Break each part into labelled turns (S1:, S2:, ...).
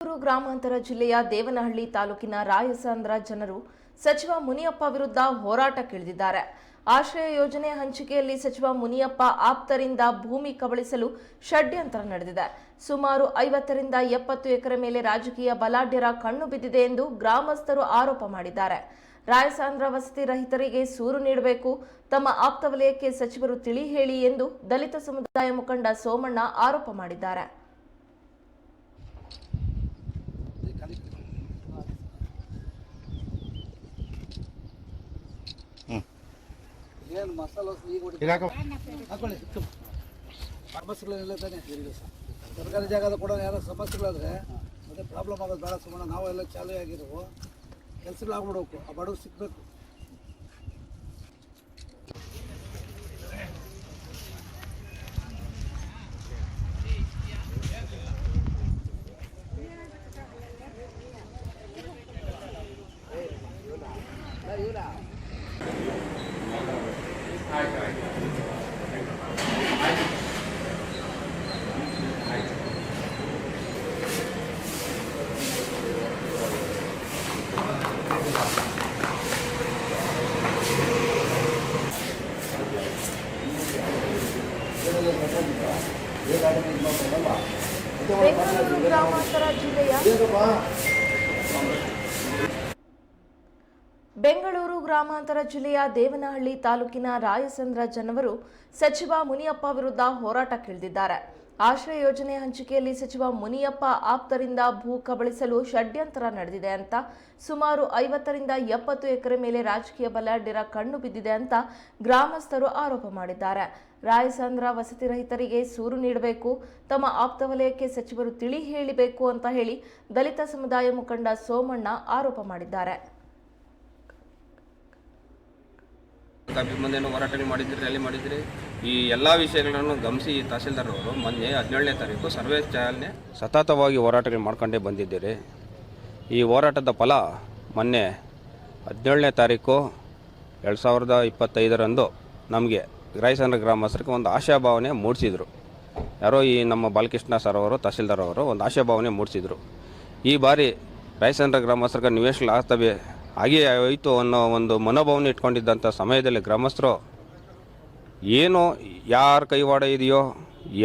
S1: ಬೆಂಗಳೂರು ಗ್ರಾಮಾಂತರ ಜಿಲ್ಲೆಯ ದೇವನಹಳ್ಳಿ ತಾಲೂಕಿನ ರಾಯಸಂದ್ರ ಜನರು ಸಚಿವ ಮುನಿಯಪ್ಪ ವಿರುದ್ಧ ಹೋರಾಟಕ್ಕಿಳಿದಿದ್ದಾರೆ ಆಶ್ರಯ ಯೋಜನೆ ಹಂಚಿಕೆಯಲ್ಲಿ ಸಚಿವ ಮುನಿಯಪ್ಪ ಆಪ್ತರಿಂದ ಭೂಮಿ ಕಬಳಿಸಲು ಷಡ್ಯಂತ್ರ ನಡೆದಿದೆ. ಸುಮಾರು ಐವತ್ತರಿಂದ ಎಪ್ಪತ್ತು ಎಕರೆ ಮೇಲೆ ರಾಜಕೀಯ ಬಲಾಢ್ಯರ ಕಣ್ಣು ಬಿದ್ದಿದೆ ಎಂದು ಗ್ರಾಮಸ್ಥರು ಆರೋಪ ಮಾಡಿದ್ದಾರೆ. ರಾಯಸಾಂದ್ರ ವಸತಿ ರಹಿತರಿಗೆ ಸೂರು ನೀಡಬೇಕು, ತಮ್ಮ ಆಪ್ತ ವಲಯಕ್ಕೆ ಸಚಿವರು ತಿಳಿ ಹೇಳಿ ಎಂದು ದಲಿತ ಸಮುದಾಯ ಮುಖಂಡ ಸೋಮಣ್ಣ ಆರೋಪ ಮಾಡಿದ್ದಾರೆ.
S2: ಏನು ಮಸಾಲ ಈಗ ಹೊಡಿ ಹಾಕೊಳ್ಳಿ ಸಮಸ್ಯೆಗಳೆಲ್ಲ ತಾನೆ ಸರ್ಕಾರಿ ಜಾಗದ ಕೂಡ ಯಾರೋ ಸಮಸ್ಯೆಗಳಾದ್ರೆ ಮತ್ತೆ ಪ್ರಾಬ್ಲಮ್ ಆಗೋದು ಬೇಡ ಸುಮ್ಮನೆ ನಾವೆಲ್ಲ ಚಾಲು ಆಗಿರೋ ಕೆಲಸಗಳಾಗ್ಬಿಡ್ಬೇಕು ಆ ಬಡವ್ರು ಸಿಗ್ಬೇಕು
S1: ಬೆಂಗಳೂರು ಗ್ರಾಮಾಂತರ ಜಿಲ್ಲೆಯ ಬೆಂಗಳೂರು ಗ್ರಾಮಾಂತರ ಜಿಲ್ಲೆಯ ದೇವನಹಳ್ಳಿ ತಾಲೂಕಿನ ರಾಯಸಂದ್ರ ಜನವರು ಸಚಿವ ಮುನಿಯಪ್ಪ ವಿರುದ್ಧ ಹೋರಾಟಕ್ಕಿಳಿದಿದ್ದಾರೆ ಆಶ್ರಯ ಯೋಜನೆ ಹಂಚಿಕೆಯಲ್ಲಿ ಸಚಿವ ಮುನಿಯಪ್ಪ ಆಪ್ತರಿಂದ ಭೂ ಕಬಳಿಸಲು ಷಡ್ಯಂತರ ನಡೆದಿದೆ ಅಂತ, ಸುಮಾರು ಐವತ್ತರಿಂದ ಎಪ್ಪತ್ತು ಎಕರೆ ಮೇಲೆ ರಾಜಕೀಯ ಬಲಾಢ್ಯರ ಕಣ್ಣು ಬಿದ್ದಿದೆ ಅಂತ ಗ್ರಾಮಸ್ಥರು ಆರೋಪ ಮಾಡಿದ್ದಾರೆ. ರಾಯಸಂದ್ರ ವಸತಿ ರಹಿತರಿಗೆ ಸೂರು ನೀಡಬೇಕು, ತಮ್ಮ ಆಪ್ತ ವಲಯಕ್ಕೆ ಸಚಿವರು ತಿಳಿ ಹೇಳಿಬೇಕು ಅಂತ ಹೇಳಿ ದಲಿತ ಸಮುದಾಯ ಮುಖಂಡ ಸೋಮಣ್ಣ ಆರೋಪ ಮಾಡಿದ್ದಾರೆ.
S3: ಹೋರಾಟ ಮಾಡಿದ್ರಿ ರ್ಯಾಲಿ ಮಾಡಿದ್ರಿ ಈ ಎಲ್ಲ ವಿಷಯಗಳನ್ನು ಗಮನಿಸಿ ತಹಸೀಲ್ದಾರ್ ಅವರು ಮೊನ್ನೆ ಹದಿನೇಳನೇ ತಾರೀಕು ಸರ್ವೆ ಚಾಲನೆ ಸತತವಾಗಿ ಹೋರಾಟಗಳು ಮಾಡ್ಕೊಂಡೇ ಬಂದಿದ್ದೀರಿ. ಈ ಹೋರಾಟದ ಫಲ ಮೊನ್ನೆ ಹದಿನೇಳನೇ ತಾರೀಕು ಎರಡು ಸಾವಿರದ ಇಪ್ಪತ್ತೈದರಂದು ನಮಗೆ ಗ್ರಾಯಸಂದ್ರ ಗ್ರಾಮಸ್ಥರಿಗೆ ಒಂದು ಆಶಾಭಾವನೆ ಮೂಡಿಸಿದರು. ಯಾರೋ ಈ ನಮ್ಮ ಬಾಲಕೃಷ್ಣ ಸರ್ ಅವರು, ತಹಸೀಲ್ದಾರ್ ಅವರು ಒಂದು ಆಶಾಭಾವನೆ ಮೂಡಿಸಿದರು. ಈ ಬಾರಿ ರಾಯಸಂದ್ರ ಗ್ರಾಮಸ್ಥರಿಗೆ ನಿವೇಶನ ಆಗ್ತವೆ, ಹಾಗೆಯೇ ಆಯಿತು ಅನ್ನೋ ಒಂದು ಮನೋಭಾವನೆ ಇಟ್ಕೊಂಡಿದ್ದಂಥ ಸಮಯದಲ್ಲಿ ಗ್ರಾಮಸ್ಥರು ಏನು ಯಾರ ಕೈವಾಡ ಇದೆಯೋ,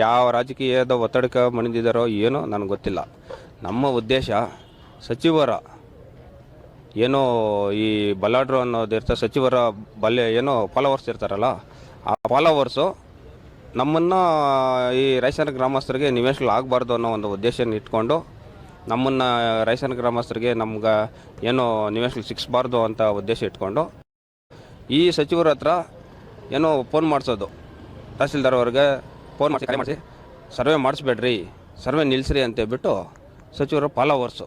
S3: ಯಾವ ರಾಜಕೀಯದ ಒತ್ತಡಕ್ಕೆ ಮಣಿದಿದ್ದಾರೋ ಏನೋ ನನಗೆ ಗೊತ್ತಿಲ್ಲ. ನಮ್ಮ ಉದ್ದೇಶ ಸಚಿವರ ಏನೋ ಈ ಬಲಾಢ್ರು ಇರ್ತಾರೆ ಸಚಿವರ ಬಲ್ಲೆ ಏನೋ ಫಾಲೋವರ್ಸ್ ಇರ್ತಾರಲ್ಲ, ಆ ಫಾಲೋವರ್ಸು ನಮ್ಮನ್ನು ಈ ರೈಸನ ಗ್ರಾಮಸ್ಥರಿಗೆ ನಿವೇಶನ ಆಗಬಾರ್ದು ಅನ್ನೋ ಒಂದು ಉದ್ದೇಶನ ಇಟ್ಕೊಂಡು ನಮ್ಮನ್ನು ರೈಸನ ಗ್ರಾಮಸ್ಥರಿಗೆ ನಮ್ಗೆ ಏನೋ ನಿವೇಶನ ಸಿಕ್ಸ್ಬಾರ್ದು ಅಂತ ಉದ್ದೇಶ ಇಟ್ಕೊಂಡು ಈ ಸಚಿವರ ಹತ್ರ ಏನೋ ಫೋನ್ ಮಾಡಿಸೋದು. ತಹಸೀಲ್ದಾರ್ ಅವ್ರಿಗೆ ಫೋನ್ ಮಾಡಿಸಿ, ಕರೆ ಮಾಡಿಸಿ, ಸರ್ವೆ ಮಾಡಿಸ್ಬೇಡ್ರಿ, ಸರ್ವೆ ನಿಲ್ಲಿಸ್ರಿ ಅಂತೇಳ್ಬಿಟ್ಟು ಸಚಿವರು ಫಾಲೋವರ್ಸು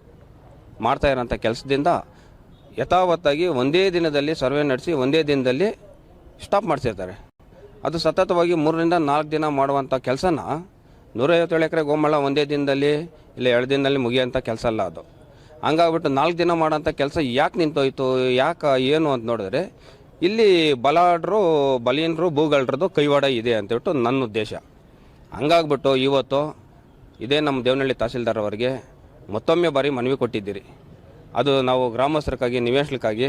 S3: ಮಾಡ್ತಾ ಇರೋಂಥ ಕೆಲಸದಿಂದ ಯಥಾವತ್ತಾಗಿ ಒಂದೇ ದಿನದಲ್ಲಿ ಸರ್ವೆ ನಡೆಸಿ, ಒಂದೇ ದಿನದಲ್ಲಿ ಸ್ಟಾಪ್ ಮಾಡಿಸಿರ್ತಾರೆ. ಅದು ಸತತವಾಗಿ ಮೂರರಿಂದ ನಾಲ್ಕು ದಿನ ಮಾಡುವಂಥ ಕೆಲಸನ ನೂರೈವತ್ತೇಳು ಎಕರೆ ಗೋಮಳ ಒಂದೇ ದಿನದಲ್ಲಿ ಇಲ್ಲ ಎರಡು ದಿನದಲ್ಲಿ ಮುಗಿಯೋಂಥ ಕೆಲಸ ಅಲ್ಲ ಅದು. ಹಂಗಾಗ್ಬಿಟ್ಟು ನಾಲ್ಕು ದಿನ ಮಾಡೋಂಥ ಕೆಲಸ ಯಾಕೆ ನಿಂತೋಯ್ತು, ಯಾಕೆ, ಏನು ಅಂತ ನೋಡಿದ್ರೆ ಇಲ್ಲಿ ಬಲಾಢ್ರು ಬಲೀನರು ಭೂಗಳ್ರದ್ದು ಕೈವಾಡ ಇದೆ ಅಂತೇಳ್ಬಿಟ್ಟು ನನ್ನ ಉದ್ದೇಶ. ಹಂಗಾಗ್ಬಿಟ್ಟು ಇವತ್ತು ಇದೇ ನಮ್ಮ ದೇವನಹಳ್ಳಿ ತಹಸೀಲ್ದಾರ್ ಅವರಿಗೆ ಮತ್ತೊಮ್ಮೆ ಬಾರಿ ಮನವಿ ಕೊಟ್ಟಿದ್ದೀರಿ. ಅದು ನಾವು ಗ್ರಾಮಸ್ಥರಕ್ಕಾಗಿ ನಿವೇಶನಕ್ಕಾಗಿ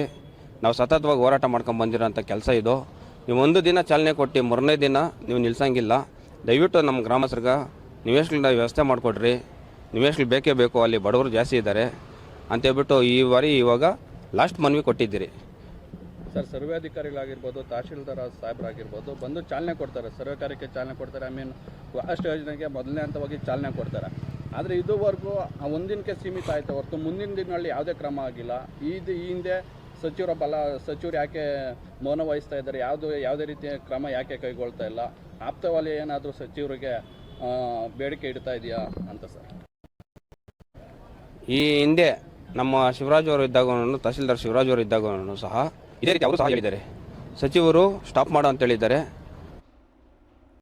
S3: ನಾವು ಸತತವಾಗಿ ಹೋರಾಟ ಮಾಡ್ಕೊಂಡು ಬಂದಿರೋಂಥ ಕೆಲಸ ಇದು. ನೀವು ಒಂದು ದಿನ ಚಾಲನೆ ಕೊಟ್ಟು ಮೂರನೇ ದಿನ ನೀವು ನಿಲ್ಸಂಗಿಲ್ಲ. ದಯವಿಟ್ಟು ನಮ್ಮ ಗ್ರಾಮಸ್ಥರಿಗೆ ನಿವೇಶನ ವ್ಯವಸ್ಥೆ ಮಾಡಿಕೊಡ್ರಿ. ನಿವೇಶನ ಬೇಕೇ ಬೇಕು, ಅಲ್ಲಿ ಬಡವರು ಜಾಸ್ತಿ ಇದ್ದಾರೆ. ಅಂತೇಳ್ಬಿಟ್ಟು ಈ ಬಾರಿ ಇವಾಗ ಲಾಸ್ಟ್ ಮನವಿ ಕೊಟ್ಟಿದ್ದೀರಿ.
S4: ಸರ್, ಸರ್ವೆ ಅಧಿಕಾರಿಗಳಾಗಿರ್ಬೋದು, ತಹಶೀಲ್ದಾರ್ ಸಾಹೇಬರಾಗಿರ್ಬೋದು ಬಂದು ಚಾಲನೆ ಕೊಡ್ತಾರೆ. ಸರ್ವೆ ಕಾರ್ಯಕ್ಕೆ ಚಾಲನೆ ಕೊಡ್ತಾರೆ. ಐ ಮೀನ್ ಅಷ್ಟು ಯೋಜನೆಗೆ ಮೊದಲನೇ ಹಂತವಾಗಿ ಚಾಲನೆ ಕೊಡ್ತಾರೆ. ಆದರೆ ಇದುವರೆಗೂ ಆ ಒಂದಿನಕ್ಕೆ ಸೀಮಿತ ಆಯಿತು. ಹೊರತು ಮುಂದಿನ ದಿನಗಳಲ್ಲಿ ಯಾವುದೇ ಕ್ರಮ ಆಗಿಲ್ಲ. ಇದು ಈ ಹಿಂದೆ ಸಚಿವರ ಬಲ, ಸಚಿವರು ಯಾಕೆ ಮೌನ ವಹಿಸ್ತಾ ಇದ್ದಾರೆ? ಯಾವುದು, ಯಾವುದೇ ರೀತಿಯ ಕ್ರಮ ಯಾಕೆ ಕೈಗೊಳ್ತಾ ಇಲ್ಲ? ಆಪ್ತ ಏನಾದರೂ ಸಚಿವರಿಗೆ ಬೇಡಿಕೆ ಇಡ್ತಾ ಇದೆಯಾ ಅಂತ ಸರ್.
S3: ಈ ಹಿಂದೆ ನಮ್ಮ ಶಿವರಾಜ್ ಅವರು ಇದ್ದಾಗ ತಹಸೀಲ್ದಾರ್ ಶಿವರಾಜ್ ಅವರು ಇದ್ದಾಗ ಸಹ ಇದೇ ರೀತಿ ಅವರು ಸಹ ಹೇಳಿದ್ದಾರೆ. ಸಚಿವರು ಸ್ಟಾಪ್ ಮಾಡು ಅಂತ ಹೇಳಿದ್ದಾರೆ.